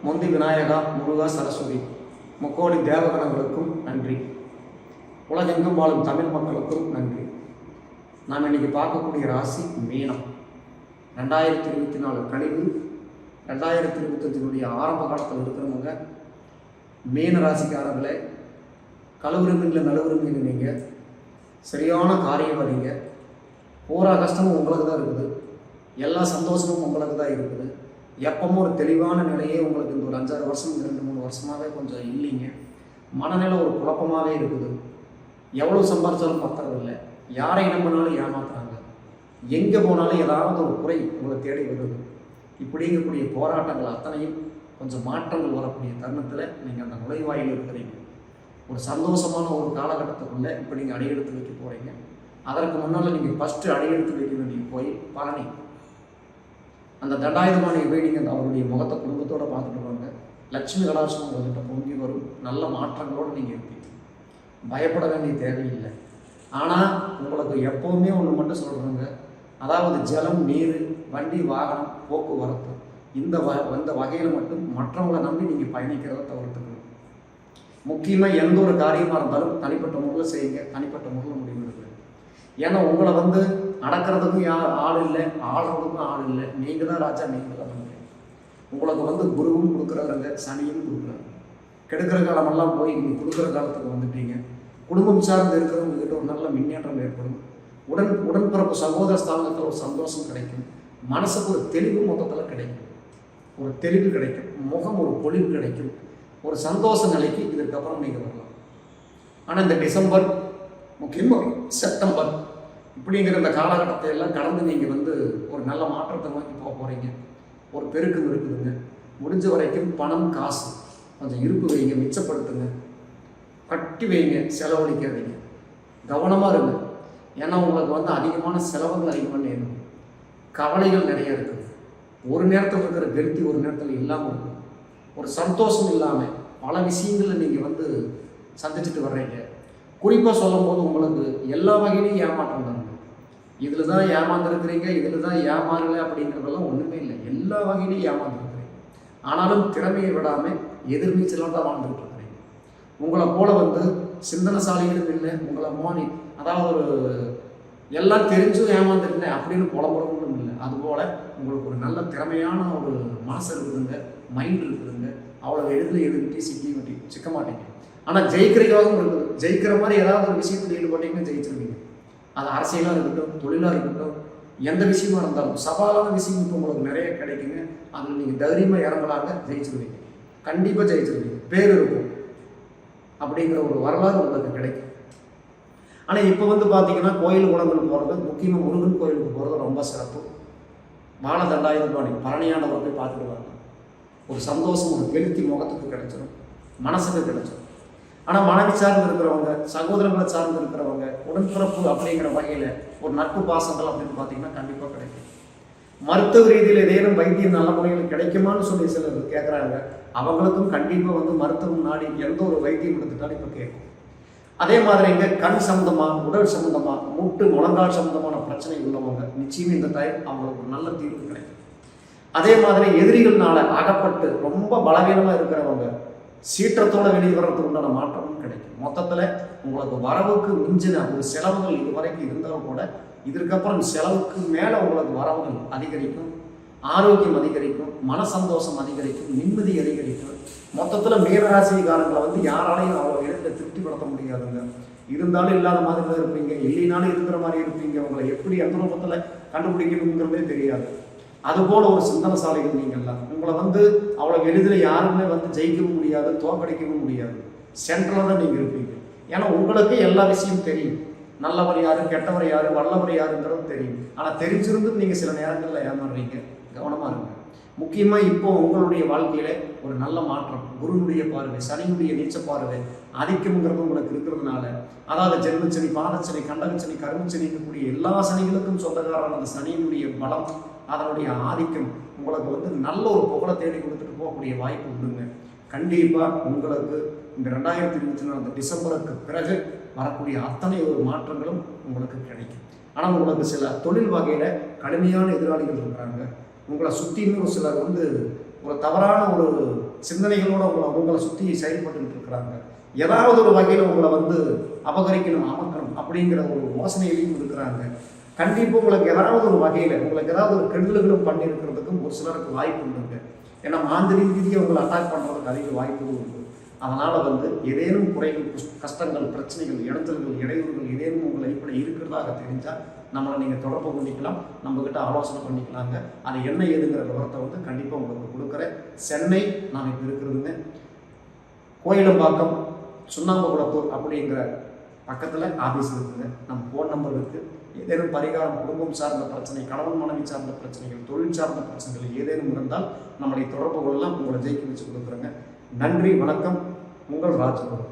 எல்லாருக்கும் முந்தி விநாயகா முருகா சரஸ்வதி. முக்கோடி தேவகணங்களுக்கும் நன்றி. உலகெங்கும் வாழும் தமிழ் மக்களுக்கும் நன்றி. நாம் இன்னைக்கு பார்க்கக்கூடிய ராசி மீனம். ரெண்டாயிரத்தி இருபத்தி நாலு கழிவு ரெண்டாயிரத்தி இருபத்தஞ்சினுடைய ஆரம்ப காலத்தில் இருக்கிறவங்க மீன ராசிக்காரர்களே கழுவுரிமையில் நழுவுரிமையில் நீங்கள் சரியான காரியம் வரீங்க பூரா கஷ்டமும் உங்களுக்கு தான் இருக்குது. எல்லா சந்தோஷமும் உங்களுக்கு தான் இருக்குது. எப்பவும் ஒரு தெளிவான நிலையே உங்களுக்கு இந்த ஒரு அஞ்சாறு வருஷம் ரெண்டு மூணு வருஷமாகவே கொஞ்சம் இல்லைங்க. மனநிலை ஒரு குழப்பமாகவே இருக்குது. எவ்வளோ சம்பாரிச்சாலும் பத்துறதில்லை யாரை நம்பினாலும் ஏமாத்துறாங்க. எங்கே போனாலும் ஏதாவது ஒரு குறை உங்களை தேடி வருது. இப்படிங்கக்கூடிய போராட்டங்கள் அத்தனையும் கொஞ்சம் மாற்றங்கள் வரக்கூடிய தருணத்தில் நீங்கள் அந்த நுழைவாயில் இருக்கிறீங்க. ஒரு சந்தோஷமான ஒரு காலகட்டத்துக்குள்ளே இப்போ நீங்கள் அடியெடுத்து வைக்க போகிறீங்க அதற்கு முன்னால் நீங்கள் ஃபஸ்ட்டு அடியெடுத்து வைக்க வேண்டிய போய் பழனி. அந்த தண்டாயுதமான போய் நீங்கள் அந்த அவருடைய முகத்தை குடும்பத்தோடு பார்த்துட்டு வாங்க. லட்சுமி கடாட்சம் உங்கள்கிட்ட பொங்கி வரும். நல்ல மாற்றங்களோடு நீங்கள் இருப்பீங்க. பயப்பட வேண்டிய தேவையில்லை. ஆனால் உங்களுக்கு எப்போவுமே ஒன்று மட்டும் சொல்கிறேங்க அதாவது ஜலம் நீர் வண்டி வாகனம் போக்குவரத்து. இந்த வ இந்த வகையில் மட்டும் மற்றவங்களை நம்பி நீங்கள் பயணிக்கிறத தவிர்த்துக்கணும். முக்கியமாக எந்த ஒரு காரியமாக இருந்தாலும் தனிப்பட்ட முறையில் செய்யுங்க. தனிப்பட்ட முறையில் முடிவு எடுக்கணும் ஏன்னா உங்களை வந்து நடக்கிறதுக்கும் யார் ஆள் இல்லை ஆடுறதுக்கும் ஆள் இல்லை. நீங்கள் தான் ராஜா நீங்கள் தான் மந்திரி உங்களுக்கு வந்து குருவும் கொடுக்குறாருங்க சனியும் கொடுக்குறாரு கெடுக்கிற காலமெல்லாம் போய் நீங்கள் கொடுக்குற காலத்துக்கு வந்துட்டீங்க. குடும்பம் சார்ந்து இருக்கிறவங்க கிட்ட ஒரு நல்ல முன்னேற்றம் ஏற்படும். உடன் உடன்பிறப்பு சகோதர ஸ்தானத்தில் ஒரு சந்தோஷம் கிடைக்கும். மனசுக்கு ஒரு தெளிவு மொத்தத்தில் கிடைக்கும். ஒரு தெளிவு கிடைக்கும். முகம் ஒரு பொழிவு கிடைக்கும். ஒரு சந்தோஷ நிலைக்கு இதுக்கப்புறம் நீங்கள் வரலாம். ஆனால் இந்த டிசம்பர் முக்கியமாக செப்டம்பர் இப்படிங்கிற இந்த காலகட்டத்தை எல்லாம் கடந்து நீங்கள் வந்து ஒரு நல்ல மாற்றத்தை நோக்கி போக போகிறீங்க ஒரு பெருக்கம் இருக்குதுங்க. முடிஞ்ச வரைக்கும் பணம் காசு கொஞ்சம் இருப்பு வைங்க மிச்சப்படுத்துங்க. கட்டி வைங்க செலவழிக்காதீங்க. கவனமாக இருங்க. ஏன்னா உங்களுக்கு வந்து அதிகமான செலவுகள் அதிகமாக நேரும். கவலைகள் நிறைய இருக்குது. ஒரு நேரத்தில் இருக்கிற திருப்தி ஒரு நேரத்தில் இல்லாமல் இருக்கும். ஒரு சந்தோஷம் இல்லாமல் பல விஷயங்களில் நீங்கள் வந்து சந்திச்சுட்டு வர்றீங்க. குறிப்பாக சொல்லும்போது உங்களுக்கு எல்லா வகையிலையும் ஏமாற்றம் தாங்க இதில் தான் ஏமாந்துருக்கிறீங்க இதில் தான் ஏமாறலை அப்படிங்கிறதெல்லாம் ஒன்றுமே இல்லை. எல்லா வகையிலையும் ஏமாந்துருக்கிறீங்க. ஆனாலும் திறமையை விடாமல் எதிர்நீச்சலாக தான் வாழ்ந்துட்டு இருக்கிறீங்க உங்களை போல வந்து சிந்தனசாலிகளும் இல்லை உங்களை மோனி அதாவது ஒரு எல்லாம் தெரிஞ்சும் ஏமாந்துருந்தேன் அப்படின்னு புலம்புறவங்களும் இல்லை. அதுபோல் உங்களுக்கு ஒரு நல்ல திறமையான ஒரு மனசு இருக்குதுங்க மைண்ட் இருக்குதுங்க. அவ்வளோ எளிதில் எதுக்கிட்டே சிக்க மாட்டேங்க சிக்க மாட்டேங்க. ஆனால் ஜெயிக்கிற யோகம் இருக்குது. ஜெயிக்கிற மாதிரி ஏதாவது ஒரு விஷயத்தில் ஈடுபட்டீங்கன்னா ஜெயிச்சிருவீங்க. அது அரசியலாக இருக்கட்டும் தொழிலாக இருக்கட்டும் எந்த விஷயமா இருந்தாலும் சவாலான விஷயம் இப்போ உங்களுக்கு நிறைய கிடைக்குங்க. அதில் நீங்கள் தைரியமாக இறங்கலாங்க ஜெயிச்சிருவீங்க. கண்டிப்பாக ஜெயிச்சிருவீங்க. பேர் இருக்கும். அப்படிங்கிற ஒரு வரலாறு உங்களுக்கு கிடைக்கும். ஆனால் இப்போ வந்து பார்த்தீங்கன்னா கோயில் குளங்கள் போகிறது முக்கியமாக முருகன் கோயிலுக்கு போகிறது ரொம்ப சிறப்பு. வாழ தண்டாயுதபாணி பழனியானவர் போய் பார்த்துட்டு வரலாம் ஒரு சந்தோஷம் ஒரு வெளுத்தி முகத்துக்கு கிடைச்சிடும் மனசுக்கு கிடைச்சிடும் ஆனால் மனைவி சார்ந்து இருக்கிறவங்க சகோதரங்களை சார்ந்து இருக்கிறவங்க உடன்பிறப்பு அப்படிங்கிற வகையில் ஒரு நட்பு பாசங்கள் அப்படின்னு பார்த்தீங்கன்னா கண்டிப்பாக கிடைக்கும். மருத்துவ ரீதியில் ஏதேனும் வைத்தியம் நல்ல முறையில் கிடைக்குமான்னு சொல்லி சிலர் கேட்குறாங்க அவங்களுக்கும் கண்டிப்பாக வந்து மருத்துவம் நாடி எந்த ஒரு வைத்தியம் எடுத்துட்டாலும் இப்போ கேட்கும். அதே மாதிரி இங்கே கண் சம்மந்தமாக உடல் சம்மந்தமாக முட்டு முழங்கால் சம்மந்தமான பிரச்சனை உள்ளவங்க நிச்சயம் இந்த டைம் அவங்களுக்கு ஒரு நல்ல தீர்வு கிடைக்கும். அதே மாதிரி எதிரிகள்னால அகப்பட்டு ரொம்ப பலவீனமாக இருக்கிறவங்க சீற்றத்தோட வெளியே வர்றதுக்கு உண்டான மாற்றமும் கிடைக்கும். மொத்தத்தில் உங்களுக்கு வரவுக்கு மிஞ்சின ஒரு செலவுகள் இது வரைக்கும் இருந்தாலும் கூட இதற்கப்புறம் செலவுக்கு மேலே உங்களுக்கு வரவுகள் அதிகரிக்கும் ஆரோக்கியம் அதிகரிக்கும் மன சந்தோஷம் அதிகரிக்கும் நிம்மதி அதிகரிக்கும். மொத்தத்தில் மீனராசிக்காரங்களை வந்து யாராலையும் அவ்வளோ இடத்தை திருப்திப்படுத்த முடியாதுங்க. இருந்தாலும் இல்லாத மாதிரி தான் இருப்பீங்க இல்லைனாலும் இருக்கிற மாதிரி இருப்பீங்க. உங்களை எப்படி எந்த நோக்கத்தில் கண்டுபிடிக்கணுங்கிறதே தெரியாது. அதுபோல ஒரு சிந்தனசாலிகள் நீங்கள்லாம் உங்களை வந்து அவ்வளோ எளிதில் யாருமே வந்து ஜெயிக்கவும் முடியாது தோக்கடிக்கவும் முடியாது. சென்ட்ரலாக தான் நீங்கள் இருப்பீங்க. ஏன்னா உங்களுக்கு எல்லா விஷயமும் தெரியும். நல்லவர் யாரு கெட்டவர் யாரு வல்லவர் யாருங்கிறது தெரியும். ஆனால் தெரிஞ்சிருந்தும் நீங்கள் சில நேரங்களில் ஏமாறுறீங்க. கவனமாக இருங்க. முக்கியமாக இப்போ உங்களுடைய வாழ்க்கையில ஒரு நல்ல மாற்றம். குருனுடைய பார்வை சனியுடைய நீச்ச பார்வை ஆதிக்கம்ங்கிறது உங்களுக்கு இருக்கிறதுனால அதாவது ஜென்மச்சனி பாதச்சனி கண்டகச்சனி கருமச்சனி இருக்கக்கூடிய எல்லா சனிகளுக்கும் சொந்தக்காரன் அந்த சனியினுடைய பலம் அதனுடைய ஆதிக்கம் உங்களுக்கு வந்து நல்ல ஒரு புகழை தேடி கொடுத்துட்டு போகக்கூடிய வாய்ப்பு உண்டுங்க. கண்டிப்பாக உங்களுக்கு இந்த ரெண்டாயிரத்தி இருபத்தி நாலு டிசம்பருக்கு பிறகு வரக்கூடிய அத்தனை ஒரு மாற்றங்களும் உங்களுக்கு கிடைக்கும். ஆனால் உங்களுக்கு சில தொழில் வகையில் கடுமையான எதிராளிகள் இருக்கிறாங்க. உங்களை சுற்றியுமே ஒரு சிலர் வந்து ஒரு தவறான ஒரு சிந்தனைகளோடு உங்களை உங்களை சுற்றி செயல்பட்டுக்கிட்டு இருக்கிறாங்க. ஏதாவது ஒரு வகையில் உங்களை வந்து அபகரிக்கணும் அமக்கணும் அப்படிங்கிற ஒரு யோசனையிலையும் இருக்கிறாங்க கண்டிப்பாக உங்களுக்கு ஏதாவது ஒரு வகையில் உங்களுக்கு ஏதாவது ஒரு கெடுதல்களும் பண்ணியிருக்கிறதுக்கும் ஒரு சிலருக்கு வாய்ப்பு உண்டுங்க. ஏன்னா மாந்திரிக ரீதியாக உங்களை அட்டாக் பண்ணுறதுக்கு அதிக வாய்ப்புகள் உண்டு. அதனால் வந்து ஏதேனும் குறைகள் கஷ்டங்கள் பிரச்சனைகள் இடைஞ்சல்கள் இடையூறுகள் ஏதேனும் உங்கள் லைஃப்பில் இருக்கிறதாக தெரிஞ்சால் நம்மளை நீங்கள் தொடர்பு பண்ணிக்கலாம் நம்மக்கிட்ட ஆலோசனை பண்ணிக்கலாங்க. அது என்ன ஏதுங்கிற விவரத்தை வந்து கண்டிப்பாக உங்களுக்கு கொடுக்குறேன். சென்னை நான் இப்போ இருக்கிறதுங்க. கோயிலம்பாக்கம் சுண்ணாம்பகுளத்தூர் அப்படிங்கிற பக்கத்தில் ஆஃபீஸ் இருக்குதுங்க நம்ம ஃபோன் நம்பர் இருக்குது ஏதேனும் பரிகாரம் குடும்பம் சார்ந்த பிரச்சனை கணவன் மனைவி சார்ந்த பிரச்சனைகள் தொழில் சார்ந்த பிரச்சனைகள் ஏதேனும் இருந்தால் நம்மளை தொடர்பு கொள்ளலாம். உங்களை ஜெயிக்க வச்சு கொடுக்குறேங்க. நன்றி வணக்கம். உங்கள் ராஜகுரு